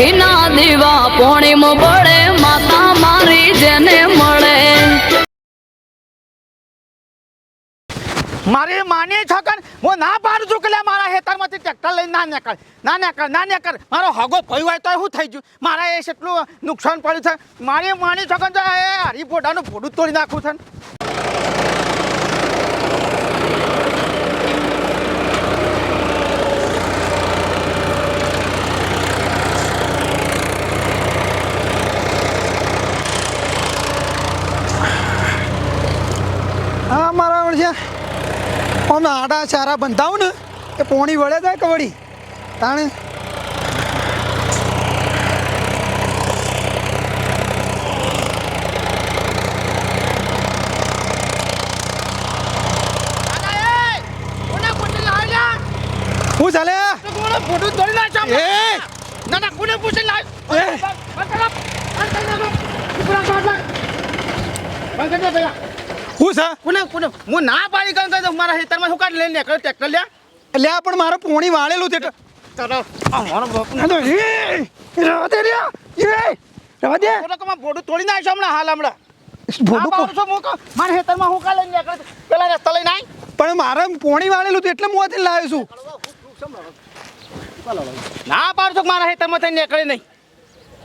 ઘીના દીવા પોણીમ પડે માતા મારી જેને મળે. મારી માની છકન, હું ના પાડું છું કે મારા હેતરમાંથી ટ્રેક્ટર લઈને ના નીકળ. ના નીકળ ના નીકળ. મારો હગો ભય હોય તો શું થઈ ગયું? મારા એ એટલું નુકસાન પડ્યું છે? મારી માની છકન તો એ હરી ફોટાનું ફોટું તોડી નાખું છે હા મારા વળ છે અમે આડા ચારા બંધાવું ને એ પોણી વળે જાય કે વળી તાણે શું ચાલે ફોટું તોડી નાખ્યો એ ના ના કોને પૂછી લાવ એ. શું છે? કોને કોને? હું ના પાડી કર તો મારા હેતરમાં શું કાઢ લઈને નીકળ્યો? ટ્રેક્ટર લે એટલે પણ મારે પોણી વાળેલું છે એટલે ચલો. આ મારો બાપ તો એ રવા દે રે એ રવા દે. ફોટું તોડી નાખ્યો હમણાં હાલ હમણાં. ભોડું આ છો મૂકો. મારા હેતરમાં હું કાલે નીકળ્યો તો પેલા રસ્તા લઈને આય. પણ મારે પોણી વાળેલું હતું એટલે હું આથી લાવ્યો છું. ના પાડશો કે મારા હેતરમાં થઈ નીકળે નહીં.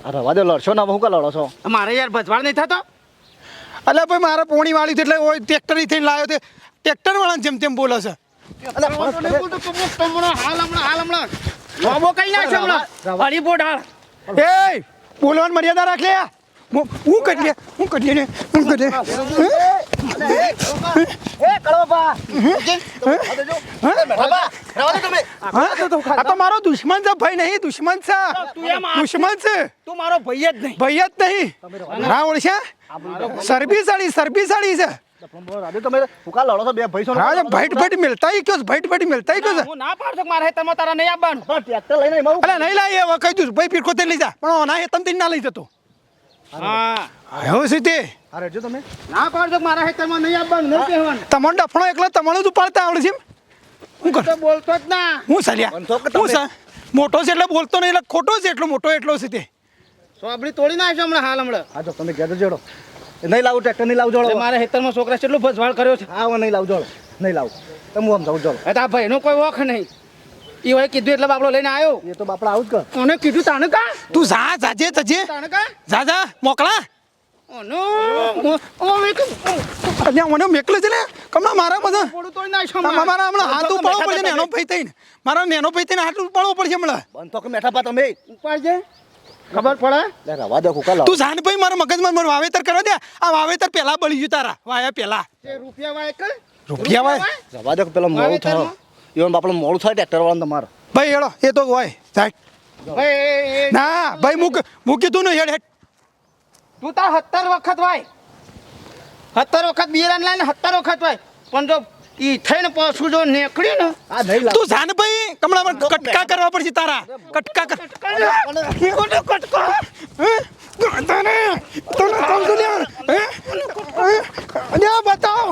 આ રવા દે લડશો ના હું કા લડો છો? મારે યાર ભજવાડ નહીં થતો. એટલે ભાઈ મારે પોણી વાળી એટલે ઓય ટ્રેક્ટર થઈને લાવ્યો તે. ટ્રેક્ટર વાળા જેમ તેમ બોલે છે. બોલવાની મર્યાદા રાખે હું કરીએ લે હું કરીએ લે હું કરી લે એ કળવા હા? આ તો મારો દુશ્મન છે ભાઈ નહીં દુશ્મન છે. દુશ્મન છે. તું મારો ભાઈ જ નહીં. ભાઈ જ નહીં. ના ઓળશે? સરબી સાડી સરબી સાડી છે? તમે ને? ના લઈ જા. પણ ઓના હે ના લઈ જતો. હા. હવે છે અરે જો તમે. ના પાડજો કે મારા હેતરમાં નહીં આવવાનું નહીં કહેવાનું. તમારો ડફણો એકલો તમારો જ ઉપાડતા આવડે છે હું કર? તો બોલતો જ ના. હું સલ્યા? હું સા મોટો છે એટલે બોલતો નહીં એટલે ખોટો છે એટલો મોટો એટલો છે તે સોબડી તોડી નાખ્યો હમણાં હાલ હમણાં. હા જો તમે ઘેર જોડો. નહીં લાવું ટ્રેક્ટર નહીં લાવું જોડો. મારા હેતરમાં છોકરા કેટલું ભજવાળ કર્યો છે. હા હું નહીં લાવું જોડો. નહીં લાવું. તમે આમ જાઉં જોડો. એટલે આ ભાઈનો કોઈ વખ નહીં. એ હોય કીધું એટલે બાપડો લઈને આવ્યો એ તો બાપડા આવું જ કર. ઓને કીધું તાને કા? તું જા જાજે તજે તાને કા? જા જા મોકળા ઓનો ઓ મેક અલ્યા મને મેકલે છે ને? કમણા મારા બધા. પડું તોય ના તમારા મારા હમણાં હાથ ઉપાડવો પડશે નેનો ભઈ થઈને. મારા નેનો ભઈ થઈને હાથ ઉપાડવો પડશે હમણાં. બનતો કે મેઠા પા તમે. ઉપાડજે. ખબર પડે? લે રવા દે કુકા તું જાણ ભાઈ મારા મગજમાં મને વાવેતર કરવા દે. આ વાવેતર પહેલા બળી ગયું તારા. વાયા પહેલા તે રૂપિયા વાય કે રૂપિયા વાય? રવા દે પેલા મોડું થાય વાવેતરમાં? આપણે મોડું થાય ટ્રેક્ટર વાળા તમારે. ભાઈ હેડો એ તો હોય. એ- ના ભાઈ મૂક મૂકી તું ને હેડ હેડ. તું તાર સત્તર વખત વાય સત્તર વખત બિયારણ લાવીને સત્તર વખત વાય પણ જો ઈ થઈને પાછું જો નીકળ્યું ને આ નહીં તું જાન ભાઈ કમળા કટકા કરવા પડશે તારા. કટકા કર. કોને કટકો તને તને કહું ને? અલ્યા બતાવ.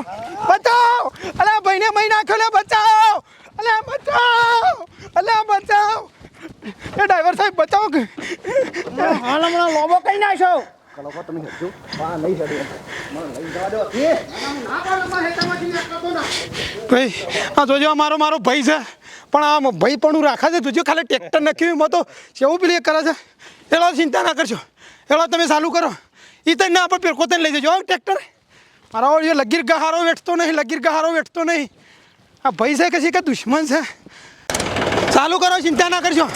બતાવ. અલા ભાઈને મહિના ખલે બતાવ બચાવ અલ્યા બચાવ એ ડ્રાઈવર સાહેબ બચાવો કે હાલ હમણાં લોબો કઈ નાખ્યો કળવા તમે હેડજો. હા નહીં હેડો. મને લઈ જવા દો. એ. ના પાડો મારા હેતામાંથી નીકળતો ના. ભાઈ આ જોજો આ મારો મારો ભાઈ છે. પણ આ ભાઈ પણ રાખે છે. જોજો ખાલી ટ્રેક્ટર નખ્યું એમાં તો કેવું પેલી કરે છે? એલો ચિંતા ના કરશો. એલો તમે ચાલુ કરો. એ તો ના આપણે પેરકો લઈ જજો હો ટ્રેક્ટર. મારા ઓળીઓ લગીર ગહારો વેઠતો નહીં લગીર ગહારો વેઠતો નહીં. આ ભાઈ છે કશી કે દુશ્મન છે? ચાલુ કરો ચિંતા ના કરશો.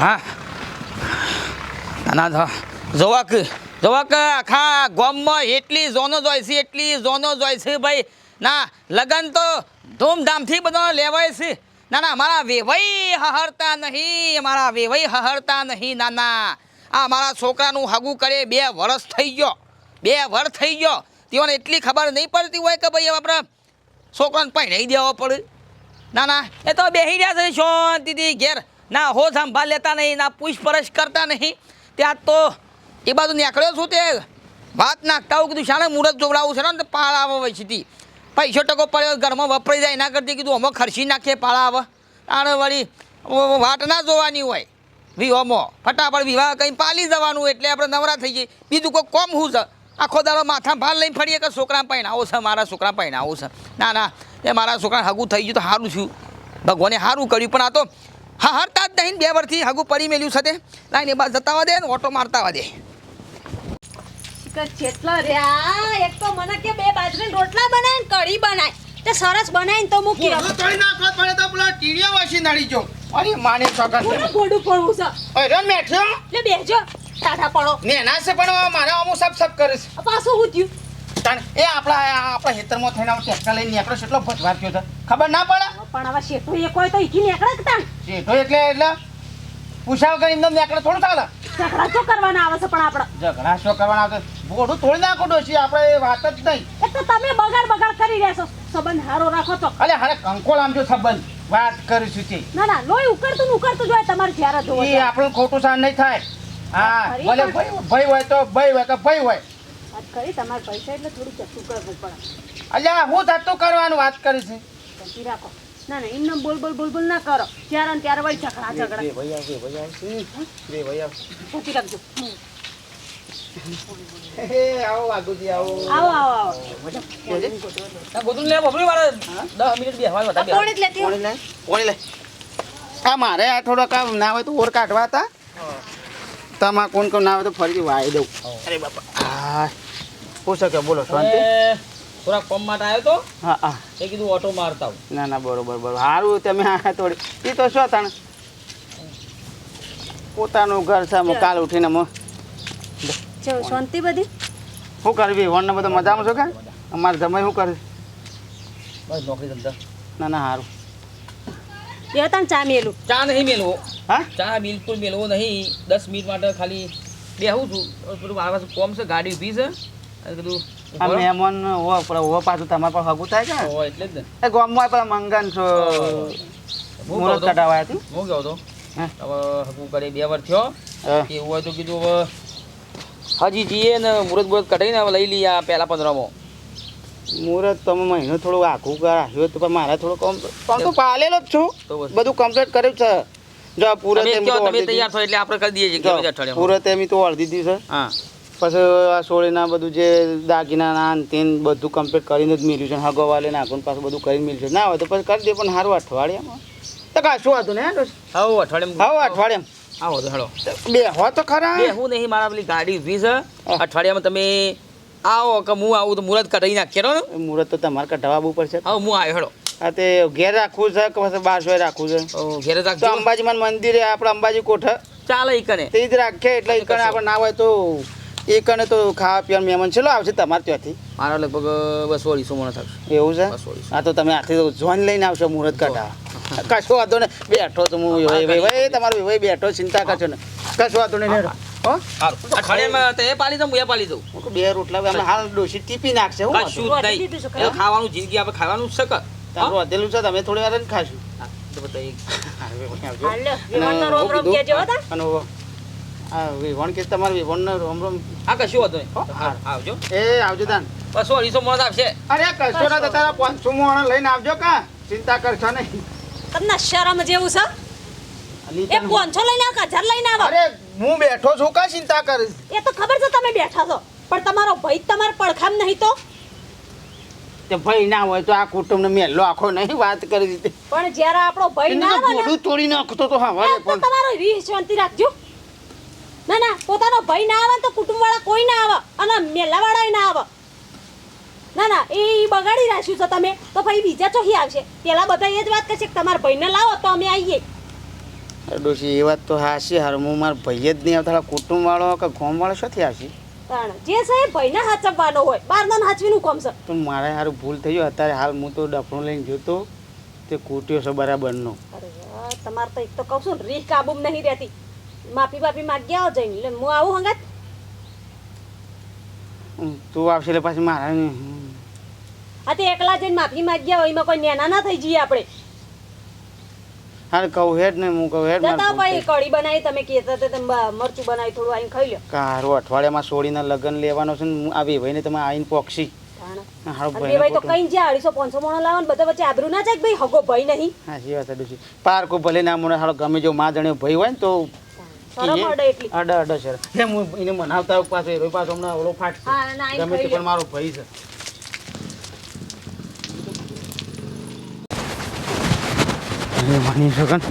હા. ના જોવાક જોવા કે જોવા કે આખા ગામમાં એટલી ઝોનો જોઈ છે, એટલી ઝોનો જોઈ છે ભાઈ. ના, લગન તો ધૂમધામથી બધો લેવાય છે. ના ના મારા વેવાઈ હહરતા નહીં મારા વેવાઈ હહરતા નહીં, ના ના. આ મારા છોકરાનું હગું કરે બે વર્ષ થઈ ગયો. બે વર્ષ થઈ ગયો. તેઓને એટલી ખબર નહીં પડતી હોય કે ભાઈ, આપણે છોકરાને પહેરાઈ દેવો પડે. ના ના, એ તો બેસી રહ્યા છે શાંતિથી ઘેર. ના હો સંભાળ લેતા નહીં, ના પૂછપરછ કરતા નહીં. ત્યાં તો એ બાજુ નીકળ્યો છું તે. વાત નાખતા હું કીધું, શાણે મુહૂર્ત જોવડાવું છે ને પાળ આવે વહીથી પૈસો ટકો પડ્યો, ઘરમાં વપરાઈ જાય, એના કરતી કીધું અમે ખર્ચી નાખીએ, પાળા આવે. આને વળી વાટ ના જોવાની હોય. વિવાહમાં ફટાફટ વિવાહ કંઈ પાલી જવાનું એટલે આપણે નવરા થઈ જઈએ. બીજું કોઈ કોમ શું છે? આખો દાડો માથા ભાર લઈને ફરીએ કે છોકરા પહેણાવો છે, મારા છોકરા પહેણાવો છે? ના ના, એ મારા છોકરા હગું થઈ ગયું તો સારું થયું. ભગવાને સારું કર્યું, પણ આ તો હા હરતા જ નહીં બે વર્ષથી હગું પડી મેલ્યું છે તે. લાઈને બાદ જતાવા દે ને ઓટો મારતા દે. જેટલા રહ્યા એક તો મને કે બે બાજરી રોટલા બનાય ને કઢી બનાય. તે સરસ બનાવીને તો મૂકી તોડી નાખો પડે તો પેલા ટીડીઓ વાસી નડી જો અરે માને છોકરા કોને ગોડું પડવું છે? અરે મેઠો લે બેજો પડો. નેના છે પણ મારા અમુ સબ સબ કરે છે. પાછું હું થયું? તાણ એ આપણા આપણા હેતરમાં થઈને આવું ટ્રેક્ટર લઈને નીકળો એટલો ભજવાર થયો છે. ખબર ના પડે? પણ હવે શેઠો એક હોય તો ઈથી નીકળે કે તાણ. જેઠો એટલે એટલે પૂછાવ કરી એમને નીકળે થોડું ચાલે. ઝઘડા શું કરવાના આવે છે પણ આપણે ઝઘડા શું કરવાના આવે બોડું તોડી નાખો ડોશી આપણે એ વાત જ નહીં. એક તો તમે બગાડ બગાડ કરી રહ્યા છો. સંબંધ હારો રાખો તો. અલે હારે કંકોળ આમ જો સંબંધ. વાત કરીશું તે. ના ના લોહી ઉકળતું ને ઉકળતું જોઈએ તમારે જ્યારે જોવો એ આપણું ખોટું સાન નહીં થાય. હા ભલે ભાઈ ભાઈ હોય તો ભાઈ હોય તો ભાઈ હોય. કરી તમારે પૈસા એટલે થોડું ચટું કરવું પડે. અલ્યા હું થતું કરવાનું વાત કરીશ શાંતિ રાખો. ના ના એમને બોલ બોલ બોલ બોલ ના કરો. ત્યારે ને ત્યારે વળી ઝઘડા ઝઘડા. શાંતિ રાખજો. હમ. આવો વાઘુજી આવો. આવો આવો આવો. ગોતું લે બબડી મારે દસ મિનિટ બેસવા આ કોણ જ કોણી લે? કોણી લે? આ મારે આ થોડો કામ ના હોય તો ઓર કાઢવા હતા. તમારે કોણ કોણ ના હોય તો ફરીથી વાઈ દઉં. અરે બાપા. હા પૂછો કે બોલો શાંતિ? થોડા કોમ માટે આવ્યો તો? હા હા. એ કીધું ઓટો મારતા આવું. ના ના બરોબર બરોબર. સારું તમે આ થોડી એ તો શું તણ? પોતાનું ઘર છે હું કાલ ઉઠીને હું છે શાંતિ બધી? શું કરવી? વણને બધો મજામાં છો કે? અમારે જમાઈ શું કરે બસ નોકરી ધંધા. ના ના સારું બે ત્રણ ચા મેલું. ચા નહીં મેલવો હા? ચા બિલકુલ મેલવો નહીં. દસ મિનિટ માટે ખાલી બેહું છું. પેલું મારા પાસે કોમ છે ગાડી ઊભી છે. મહેમાન હો પેલા પાછું તમારે પાસે હગું થાય કે હોય એટલે જ ને. ગામમાં પેલા મંગન છો મુહૂર્ત કહું હતી? હું કહું તો? હવે હકું કરે બે વાર થયો. એવું હોય તો કીધું હવે હજી જઈએ ને મુહૂર્ત મુહૂર્ત કઢાઈને હવે લઈ લઈએ આ પહેલા પંદરમાં. મુહૂર્ત તમે મહિનો થોડું આખું રાખ્યું તો પણ મારે થોડું કમ પણ તો પાલેલો જ છું. બધું કમ્પ્લીટ કર્યું છે. જો પૂરો તમે તૈયાર થો એટલે આપણે કરી દઈએ છીએ પૂરો તેમ તો અડધી દિવસે હા. પછી આ સોળીના બધું જે દાગીના ના ને તેન બધું કમ્પ્લીટ કરીને જ મિલ્યું છે હગવાલે નાખું પાછું બધું કરીને મિલ્યું છે. ના હોય તો પછી કરી દે પણ સારું અઠવાડિયામાં. તો કાશું હતું ને હા અઠવાડિયામાં હાવ અઠવાડિયામાં. આવો તો હેડો બે હો તો ખરા. બે હું નહીં મારા પેલી ગાડી ઊભી છે. અઠવાડિયામાં તમે આવો કે હું આવું તો મુહૂર્ત કઢાઈ નાખીએ ને મુહૂર્ત તો તમારે કઢાવવા પડશે. હા હું આવ્યો હેડો. આ તે ઘેર રાખવું છે કે પછી બારસો રાખવું છે? ઘેર રાખજો. અંબાજીમાં મંદિરે આપણે અંબાજી કોઠા. ચાલે ઈ કને. તે જ રાખીએ એટલે એ કણે આપણે ના હોય તો એ અને તો ખાવા પીવાનું મહેમાન છેલ્લો આવશે તમારે ત્યાંથી. મારા લગભગ બસો અઢીસો મણ થશે. એવું છે? આ હા તો તમે આથી જોઈન લઈને આવશો મુહૂર્ત કાઢા કશો વાંધો ને બેઠો તો હું ભાઈ તમારો ભાઈ બેઠો ચિંતા કરશો ને કશો વાંધો નહીં હેડો. હો? અઠવાડિયામાં તો એ પાલી દઉં એ પાલી દઉં. બે રોટલા હાલ ડોસી ટીપી નાખશે? ખાવાનું જિંદગી આપણે ખાવાનું જ છે કે. તારું વધેલું છે તમે થોડી વાર જ ખાશું. આ વિવણ કે તમારે વિવણનો રોમ રોમ આ કશું આવજો. એ આવજો બસો અઢીસો મણ આવશે અરે કશો ના તારા પાંચસો મોણ લઈને આવજો કા. ચિંતા કરશો નહીં. તમને શરમ જેવું છે? એ તને- લઈને આવો હજાર લઈને આવો? અરે હું બેઠો છું કા ચિંતા કરીશ એ તો ખબર છે તમે બેઠા છો. પણ તમારો ભાઈ તમારે પડખામ નહીં તો? તે ભાઈ ના હોય તો આ કુટુંબને મેલ્લો આખો નહીં વાત કરી દીધી. પણ જ્યારે આપણો ભાઈ ના તોડી નાખતો તો હા એ તમારો રીહ શાંતિ રાખજો. ના ના પોતાનો ભાઈ ના આવે તો કુટુંબ વાળા કોઈ ના આવે અને મેલા વાળા ના આવે. ના ના એ બગાડી રાખ્યું છે તમે. તો ભાઈ બીજા ચોખી આવશે. પેલા બધા એ જ વાત કરશે કે તમારા ભાઈને લાવો તો અમે આવીએ ડોશી એ વાત તો હાશી હાર. હું મારા ભાઈ જ નહીં આવતા કુટુંબ વાળો કે ગોમવાળો શોથી આવશે? જે એ ભાઈને હાચવવાનો હોય. બારનો હાચવીનું કોમ છે. પણ મારે સારું ભૂલ થઈ ગયો અત્યારે હાલ હું તો ડફણું લઈને જોતો તે કૂટ્યો છે બરાબરનો. અરે તમારે તો એક તો કહું છું રીહ કાબુમ નહીં રહેતી. માફી બાફી માગ્યા આવો જઈને. એટલે હું આવું હંગાત? તું આવશે એટલે પાછી મારા હા તે એકલા જઈને માફી માગ્યા હોય એમાં કોઈ નેના ના થઈ જઈએ આપણે. હાલ કહું હેડ ને હું કહું હેડ જતા ભાઈ કઢી બનાવી તમે કહેતા હતા તમે મરચું બનાવી થોડું આવીને ખાઈ લો કારો અઠવાડિયામાં સોડીના લગ્ન લેવાનો છે ને હું આવી ભાઈને તમે આવીને પોક્ષી તો પારકો ભલે ના મને હાલો ગમે જો માં જણે ભાઈ હોય ને તો અડે એટલી. અડે અડે સર હે હું એને મનાવતા પાછો એ પાછો હમણાં ઓલો ફાટ હા, ના, એ ગમે તે પણ મારો ભાઈ છે. માની શકન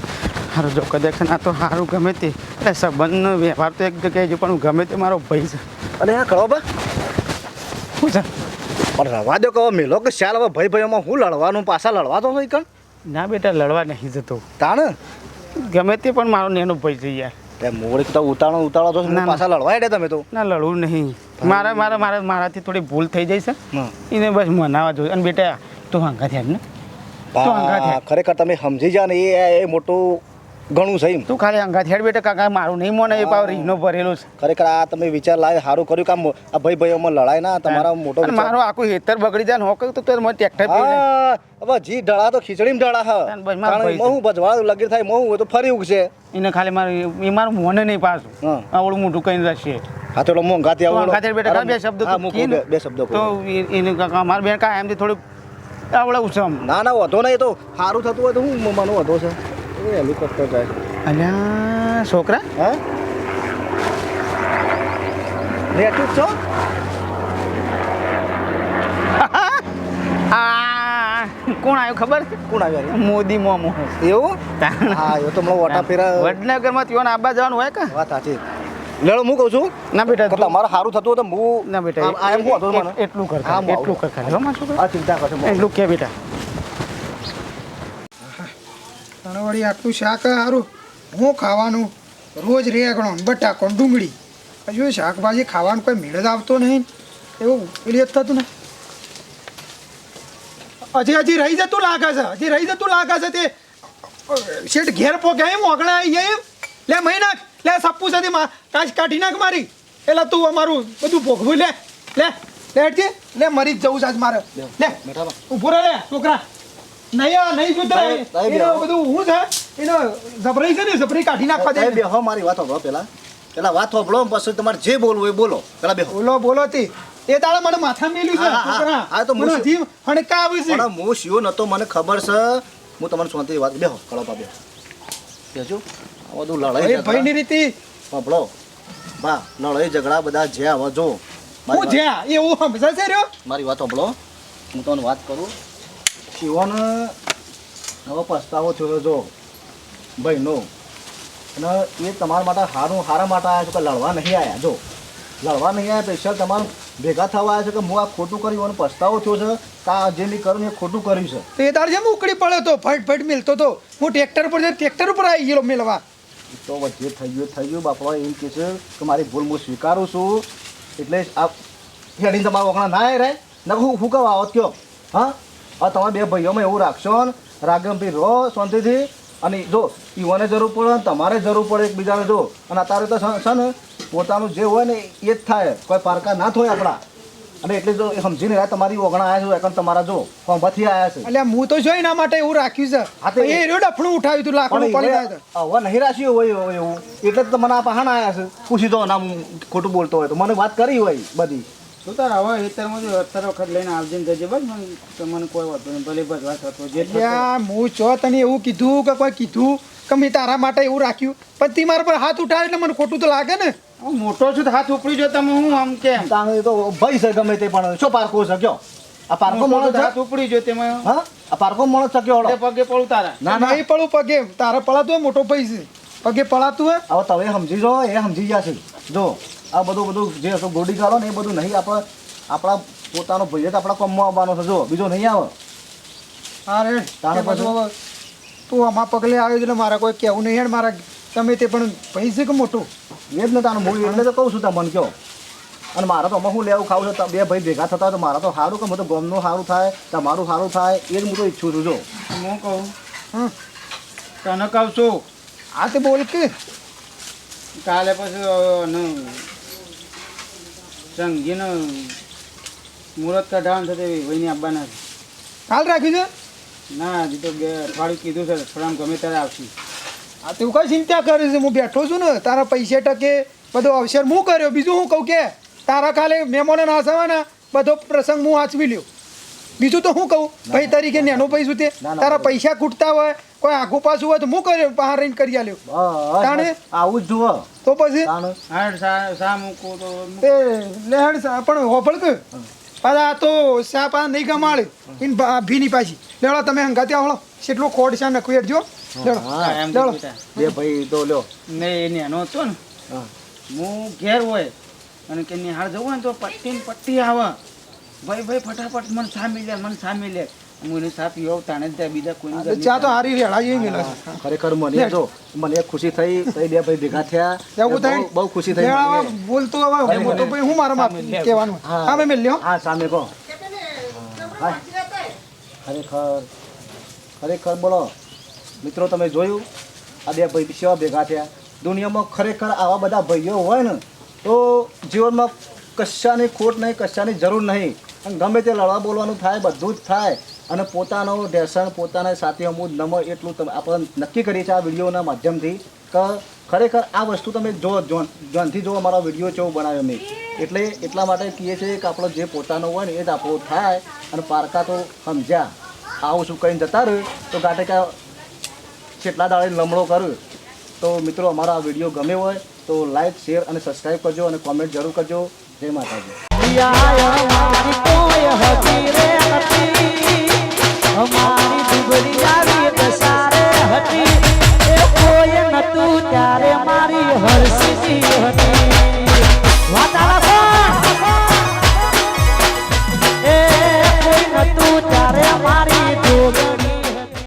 હારું જો કદાચ ના તો સારું ગમે તે. એટલે સંબંધનો વ્યવહાર તો એક જગ્યાએ જો પણ ગમે તે મારો ભાઈ છે. અને આ કહો બા? શું છે? પણ રવા દો કહો મેલો કે ચાલ હવે ભાઈ ભાઈઓમાં હું લડવાનું પાછા લડવા તો હોય કણ? ના બેટા લડવા નહીં જતો. તાણ? ગમે તે પણ મારો નેનો ભાઈ છે યાર. મોડી તો ઉતાળો ઉતાળો તો. પાછા લડવા એટલે તમે તો. ના લડવું નહીં. મારા મારા મારા મારાથી થોડી ભૂલ થઈ જાય છે. એને બસ મનાવા જોઈએ. અને બેટા તું હંગા થયા એમને ખરેખર તમે સમજી જા ને એ મોટું ઘણું છે એમ. તું ખાલી હંગા હેડ બેટા કાકા મારું નહીં મને એ પાવ રીનો ભરેલો છે. ખરેખર આ તમે વિચાર લાવે સારું કર્યું કામ આ ભાઈ ભાઈઓમાં લડાય ના તમારા મોટો મારો આખું હેતર બગડી જાય ને હોક તો તો મને ટ્રેક્ટર હા હવે જી ઢળા તો ખીચડી ઢળા હ. ભાઈ. મહું ભજવાળ લગીર થાય મહું તો ફરી ઉગશે. એને ખાલી મારું એ મારું મોને નહીં પાછું. હા. આવડું મોટું કઈ રહેશે હા તો મોંઘાથી તો આવો બેટા બે શબ્દો હા. બે- શબ્દ તો એને કાકા મારા બેન કાંઈ એમથી થોડુંક આવડે ઉછમ ના ના વધો નહીં તો સારું થતું હોય તો હું મનો વધો છે. હેલિકોપ્ટર જાય. અલ્યા છોકરા? હા? રેટું છો? આ કોણ આવ્યું ખબર? કોણ આવ્યો મોદી મોમો. એવું? હા એ તો હમણાં વોટા ફેરા વડનગરમાં ત્યોને આબા જવાનું હોય કે? વાત સાચી. લેડો હું કહું છું ના બેટા એટલે મારે તમારે સારું થતું તો હું ના બેટા આ- આ એમ હું એટલું કર એટલું કર ખાલી હો મારા છોકરા. આ ચિંતા કરશે એટલું કે બેટા. વળી આટલું શાક સારું હું ખાવાનું? રોજ રેગણો બટાકો ડુંગળી. હજુ શાકભાજી ખાવાનું કોઈ મેળ જ આવતો નહીં. એવું પેલી જ થતું ને. હજી હજી રહી જતું લાગે છે. હજી રહી જતું લાગે છે તે. શેઠ ઘેર પોકે એમ ઓગણા આવી જાય એમ. લે મહી નાખ. લે સપ્પુ સાથે મા કાચ કાઢી નાખ મારી. એટલે તું અમારું બધું ભોગવું લે. લે લે લે મરી જ જવું છે આજ મારે. લે. ઊભો રહે. લે છોકરા. નહીં નહીં સુધરે નહીં, નહીં એનો બધું હું છે? એનો જબરાઈ છે ને જબરી કાઢી નાખવા દે બેહો મારી વાત સાંભળો પેલા. પેલા વાત સાંભળો પછી તમારે જે બોલવું એ બોલો. પેલા બેહો. બોલો બોલો તે. એ દાડા મને માથા મેલ્યું છે હા, હા, છોકરા. હા, તો મને શું- ફણકા આવે છે. પણ હું શિયો નતો મને ખબર છે. હું તમને શાંતિ વાત બેહો કળપા બેહો. બેસજો આ બધું લડાઈ ભાઈ ભાઈની ઝઘડા રીતે. સાંભળો બા લડાઈ ઝઘડા બધા જે આવો જો. હું જ્યાં? એવું સમજાય રહ્યો? મારી વાત સાંભળો હું તમને વાત કરું. શિવને હવે પસ્તાવો થયો જો ભાઈનો અને એ તમારા માટે હારું હારા માટે આવ્યા છો કે લડવા નહીં આવ્યા જો. લડવા નહીં આવ્યા પૈસા તમારે ભેગા થવા આવ્યા છે કે હું આ ખોટું કર્યું અને પસ્તાવો થયો છે કા જે મેં કર્યું એ ખોટું કર્યું છે. તો એ દાડ જેમ ઉકળી પડ્યો તો ફટ ફટ મિલતો તો. હું ટ્રેક્ટર પર ટ્રેક્ટર ઉપર આવી ગયેલો મેળવા તો જે થઈ ગયું થઈ ગયું. બાપા એમ કહે છે કે મારી ભૂલ હું સ્વીકારું છું. એટલે આ હેડીને તમારા વખણા ના રહે ના હું હું કહું આવત કયો? હા? હવે તમે બે ભાઈઓમાં એવું રાખશો ને રાગમથી રહો શાંતિથી. અને જો ઈવોને જરૂર પડે તમારે જરૂર પડે એકબીજાને જો. અને અત્યારે તો છે- ને પોતાનું જે હોય ને એ જ થાય. કોઈ પારકા ના થાય આપણા. અને એટલે જો એ સમજીને રહ્યા તમારી ઓગણા આવ્યા છે એકણ તમારા જો હોંભાથી આવ્યા છે. એટલે હું તો જોઈ એના માટે એવું રાખ્યું હા છે તો એ- રહ્યો ડફણું ઉઠાવ્યું હતું લાકડું પડી જાય હવે નહીં રાખ્યું હોય એવું. એટલે જ તો મને આ પહાણ આવ્યા છે. પૂછી દો ના હું ખોટું બોલતો હોય તો. મને વાત કરી હોય બધી. તું તાર હવે હેતરમાં જો અત્યારે વખત લઈને આવજે ને જજે બસ મને કોઈ વાંધો નહીં ભલે ભજવા થતો જે હું ચો તને એવું કીધું કે કોઈ કીધું કે મેં તારા માટે એવું રાખ્યું? પણ તે મારા પર હાથ ઉઠાવે એટલે મને ખોટું તો લાગે ને. હું મોટો છું તો હાથ ઉપડી જો તમે હું આમ કેમ? તાણે તો ભાઈ છે ગમે તે પણ. શું પારકો છે કયો? આ પારકો છું તો હાથ ઉપડી જો તેમાં હા? આ પારકો મોણસ છે કયો પગે પડું તારા. ના ના. એ પડું પગે. તારા પડાતું હોય મોટો ભાઈ છે. પગે પડાતું હોય. હવે તમે સમજી જો એ સમજી ગયા છે. જો આ બધું બધું જે હતો ગોડી કાઢો ને એ બધું નહીં. આપણે આપણા પોતાનો ભાઈ જ આપણા કોમમાં આવવાનો છે. જો બીજો નહીં આવે. અરે રે. તારે પછી? તું આમાં પગલે આવ્યો એટલે મારા કોઈ કહેવું નહીં હેડ. મારા તમે તે પણ પૈસે છે કે મોટું? એ જ ને તાનું હું એટલે તો કહું છું તમને કહો. અને મારે તો અમે હું લેવું ખાવું છે? બે ભાઈ ભેગા થતા તો મારા તો સારું કે મને તો ગમનું સારું થાય તમારું સારું થાય એ જ હું તો ઈચ્છું છું જો. હું કહું? હં. તને કહું છું. આ તે બોલ કે. કાલે પછી અ, ન મુહૂર્ત કઢાવવાનું થશે વહીની આવવાના છે. કાલ રાખ્યું છે? ના હજી તો અઠવાડિયું કીધું છે થોડામ ગમે ત્યારે આવશે. આ તું કઈ ચિંતા કરે છે? હું બેઠો છું ને તારા પૈસે ટકે બધો અવસર હું કર્યો. બીજું હું કહું કે તારા ખાલી મેમોને ના આવવાના બધો પ્રસંગ હું આચવી લ્યો. બીજું તો હું કહું ભાઈ તરીકે નેનો પૈસું તે તારા પૈસા ખૂટતા હોય કોઈ આઘું પાછું હોય તો હું કરે બહાર રહીને કરી આલ્યો. તાણે? આવું જ જુઓ. તો પછી? એ લેહણ સા સા મૂકો તો તે લેહડ સા- પણ હોફળ કયું પાછા આ તો સા પા નહીં ગમાડે. ઇન ભીની પાછી. લેવડો તમે હંગાતે આવડો. કેટલો ખોટ છે નખવી હેડજો લેવડો બે ભાઈ તો લ્યો. ને એને એનો હતો ને. હું. ઘેર હોય અને કે નિહાળ જવું હોય ને તો પટ્ટી ને પટ્ટી આવે. ભાઈ ભાઈ ફટાફટ મને સામી લે મને સામી મિલે હું એને સા તાણે ત્યાં બીજા કોઈની ચા તો હારી રેડા જેવી મિલે ખરેખર મને જો મને ખુશી થઈ તઈ બે ભાઈ ભેગા થયા. એવું થાય બહુ- બહુ ખુશી થઈ લેવડો મને. હવે બોલતો હવે હું ભાઈ હું મારા માપ કહેવાનું? હા. હા મેં મેલ્યો હા સામે કહો. ખરેખર ખરેખર બોલો. મિત્રો તમે જોયું? આ બે ભાઈ સેવા ભેગા થયા. દુનિયામાં ખરેખર આવા બધા ભાઈઓ હોય ને તો જીવનમાં કશાની ખોટ નહીં કશાની જરૂર નહીં. અને ગમે તે લડવા બોલવાનું થાય બધું જ થાય. અને પોતાનો ઢેસણ પોતાના સાથે અમુક નમ એટલું તમે આપણે નક્કી કરીએ છીએ આ વિડીયોના માધ્યમથી કે ખરેખર આ વસ્તુ તમે જો જોનથી જો અમારો વીડિયો કેવો બનાવ્યો મેં. એટલે એટલા માટે કહીએ છીએ કે આપણો જે પોતાનો હોય ને એ જ આપણો થાય અને પારકા તો સમજ્યા. આવું શું કહીને જતા રહ્યું? તો ગાંઠે કે કેટલા દાડે લમણો કર્યો? તો મિત્રો, અમારો આ વીડિયો ગમે હોય તો લાઈક શેર અને સબસ્ક્રાઈબ કરજો અને કોમેન્ટ જરૂર કરજો. જય માતાજી. અમારી ડુબરી આવી હતી. એ ત્યારે મારી હરસીજી હતી. વાતાવરણ